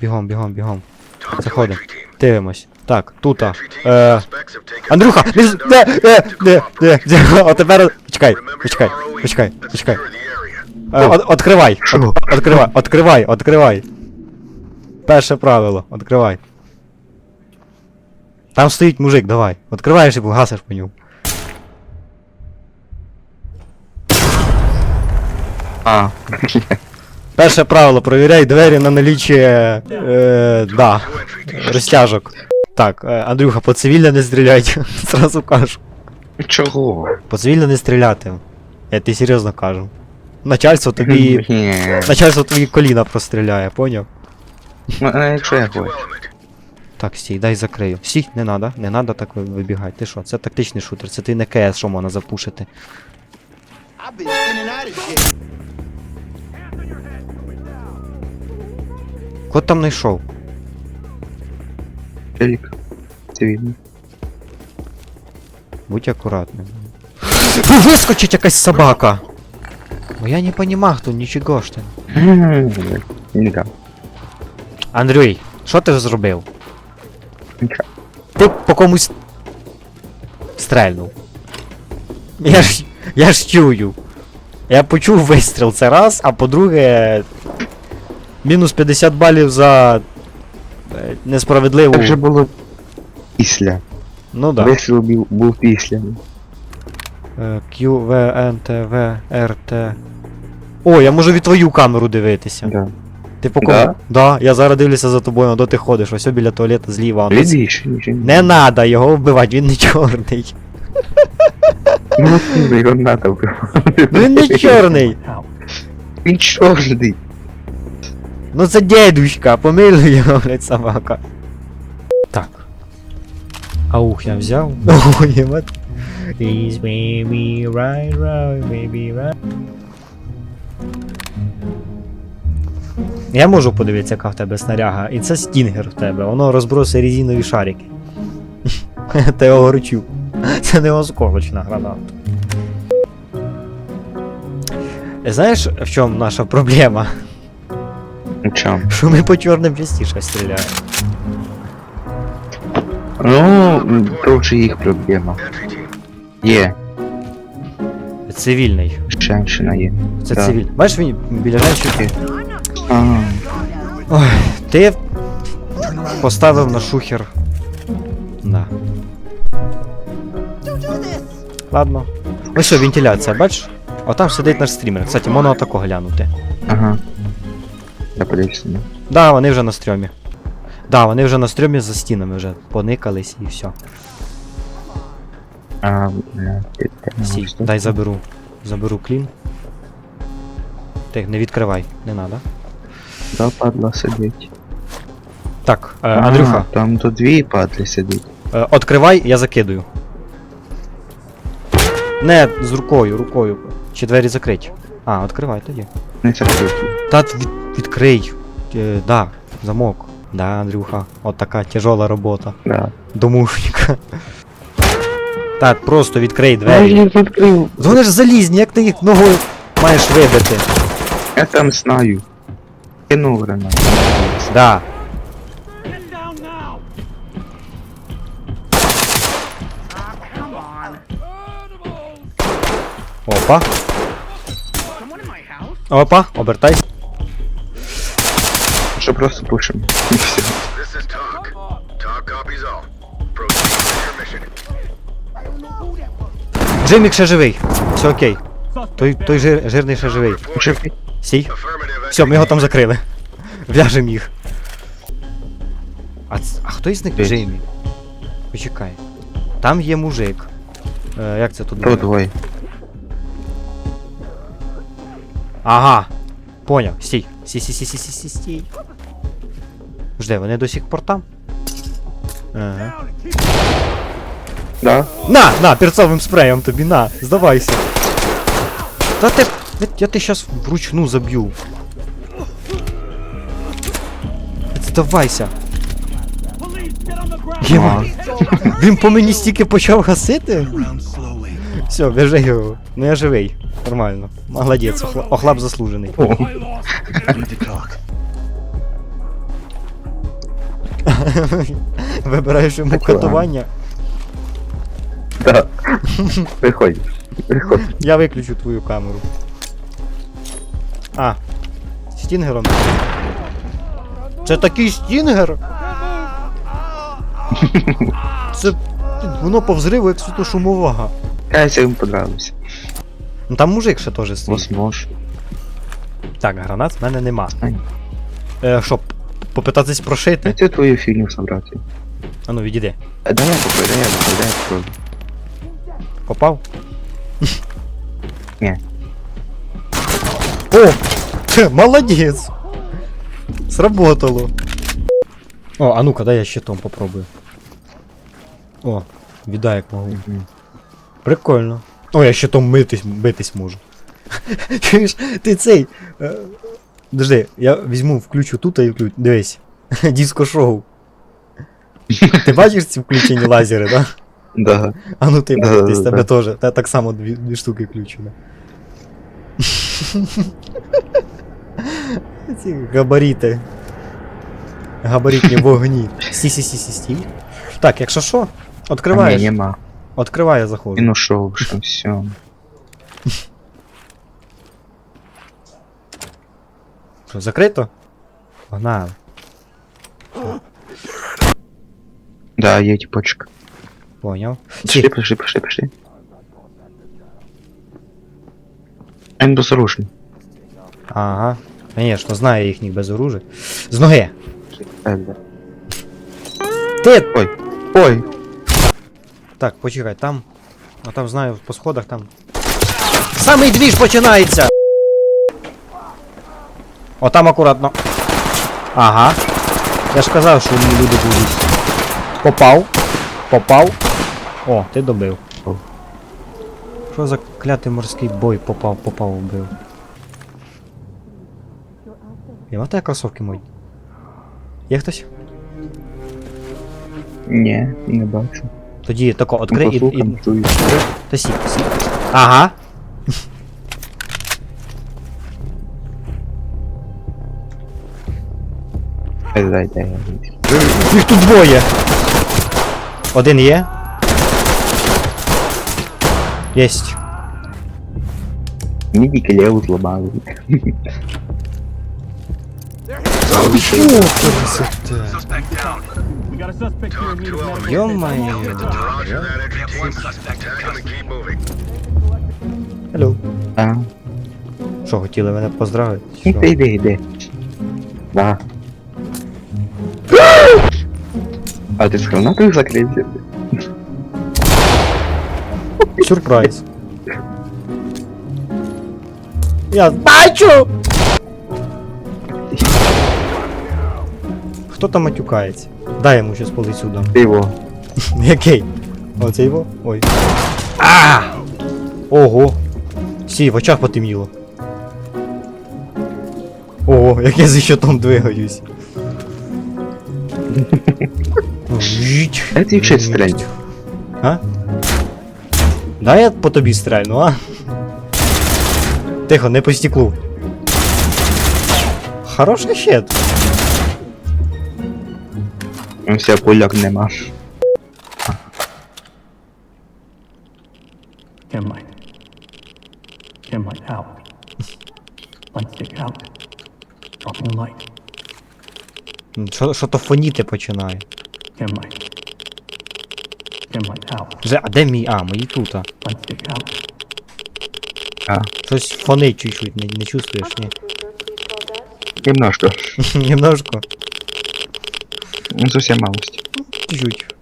Бігом, бігом, бігом. Заходимо. Дивимось. Так, тут. Е, Андрюха! Не, не, не, не, не, не, О, тепер. Почекай, почекай, почекай, почекай. Е, от, откривай. От, откривай, откривай, откривай. Перше правило, откривай. Там стоїть мужик, давай. Откриваєш і гасиш по ньому. А, Перше правило, провіряй двері на наліччя. Е, да, розтяжок. Так, е, Андрюха, по цивільно не стріляйте. Зразу кажу. чого? По цивільно не стріляти. Я тобі серйозно кажу. Начальство тобі. Начальство твої коліна простріляє, поняв? Ну, а якщо я хочу. Так, стій, дай закрию. Стій, не надо, не надо так ви- вибігати. Ти що? Це тактичний шутер, це ти не КС, що можна запушити. Кот там знайшов. Челік. Цивільний. Будь акуратним. Фу, Вискочить якась собака! Ну я не понимаю, хто нічого ж ти. Так. Андрій, що ти зробив? Нічого. Ти по комусь стрельнув. Я ж. Я ж чую. Я почув вистріл це раз, а по-друге. Мінус 50 балів за. Несправедливу. Так же було після. Ну да. Вистріл був, був після. Е, Q, V, N, T, V, R, T. О, я можу від твою камеру дивитися. Да. Ти по кому? Да? Да, я зараз дивлюся за тобою, де ти ходиш, ось біля туалету зліва. десь- Лідіше. Не надо його вбивати, він не чорний. Ну, його надо вбивати. Ну він не чорний. Він чорний. Ну це дедушка, помилуй його, блядь, собака. Так. Аух я взяв. Ой, єбать. Is baby right, right, baby right. Я можу подивитися, яка в тебе снаряга. І це стінгер в тебе, воно розбросує резинові шарики. Та я горчу. Це не осколочна граната. Знаєш, в чому наша проблема? Ну? Що ми по чорним частіше стріляємо. Ну, вже їх проблема. Є, Цивільний. женщина є. Це Да. цивільний. Бачиш він біля женщини? Ой, ти поставив на шухер. Да. Ладно. Ось що, вентиляція, бачиш? О, там сидить наш стрімер. Кстати, можна отако глянути. ага. Я подивився. ну. Да, вони вже на стрьомі. Да, вони вже на стрьомі за стінами вже поникались і все. А, бля, ти- дай заберу. Заберу клін. Ти не відкривай, не надо. Да, падла сидить. Так, е, Андрюха, там тут дві падли сидить. е, відкривай, я закидую. Не, з рукою, рукою. Чи двері закриті? А, відкривай тоді. Не закриті. Та від, відкрий. Е, да, замок. Да, Андрюха, от така тяжела робота. Да. Домушника. Так, просто відкрий двері. я відкрив. Вони ж залізні, як ти їх ногою маєш вибити. Я там знаю. Кинув гранату. Да. Опа. Опа, обертайся. All. Proceed with your mission. Джимік ще живий. Все окей. Той, той жир, жирний ще живий. Живий. Сій. Все, ми його там закрили. В'яжем їх. А, ц- а хто із них. Джеймі? Почекай. Там є мужик. Е, як це тут То буде? двоє. Ага. Поняв. Стій. Стій, стій, стій, стій, стій, стій, Жде, вони до сих пор там? Ага. Да? На, на, перцовим спреєм тобі, на, здавайся. Та ти. Я, я ти щас вручну заб'ю. Здавайся. Єма. Він по мені стільки почав гасити. Все, в'яжи його. Ну я живий. Нормально. Молодець, охла- охлап заслужений. Вибираєш йому Так, катування. Да. Виходь. Виходь. Я виключу твою камеру. А. Стінгером. Це такий стінгер. Це. Воно по взриву як світошумова. Кайся йому понравився. Ну там мужик ще теж стоїть. Возможно. Так, гранат в мене нема. Ай. Е, що, п- попитатись прошити? Це твою фігню собрати. А ну відійди. А дай я попробую, дай я попробую, дай я попробую. Попав? Ні. О! Хе, Молодець! Сработало. О, а ну-ка, дай я щитом попробую. О, віддай як. Мгм. Прикольно. О, я щитом митись, битись можу. Чуєш, ти цей. Подожди, я візьму, включу тут і включу. Дивись. Диско-шоу. Ти бачиш ці включені лазери, да? Да. А ну ти Да, да, тебе да. теж. Та так само дві, дві штуки включено. Ці габаріти. Габаритні вогні. Сі сі сі сі стій. Так, якщо що, А ні, відкриваєш. нема. Відкривай, я заходжу. Він ушов, що все. Що, закрито? Погнали. Да, є тіпочка. Поняв. Пішли, Сі. пішли, пішли, пішли. А Він безоружний. Ага. Конечно, знаю їхніх безоружих. З ноги. Е, да. Ти! Ой. Ой. Так, почекай, там. А там знаю, по сходах там. Самий двіж починається! О, там акуратно. Ага. Я ж казав, що вони люди будуть. Попав. Попав. О, ти добив. Що за клятий морський бой попав, попав, убив. Є тебе кросовки мої? Є хтось? Ні, не бачу. Тоді тако, відкрий і, і. Та сі, сі. Ага. Дай, дай, дай. Їх тут двоє. Один є. Єсть. Мені леву зламали. А, Що, хотіли мене поздравити? ти йди, йди. Да. А ти з гранатою закрився? Сюрприз. Я бачу! Хто там матюкається? Дай йому щас по лицю дам. Ти його. Який? Оце його? Ой. А! Ого! Сі, в очах потемніло. Ого, як я за щитом двигаюсь. Вчить стрель. А? Дай я по тобі стрельну, а? Тихо, не по стеклу. Хороший щит. Все, поляк нема. Chem light. Chem out. Light out. Dropping light. Що, що то фоніти починає? Chem light. Chem light out. Вже, а де мій? А, мої тут. а. А, Щось фонить чуть-чуть, не, не чувствуєш, ні? немножко. Немножко. Ну, совсем малость. Чуть-чуть.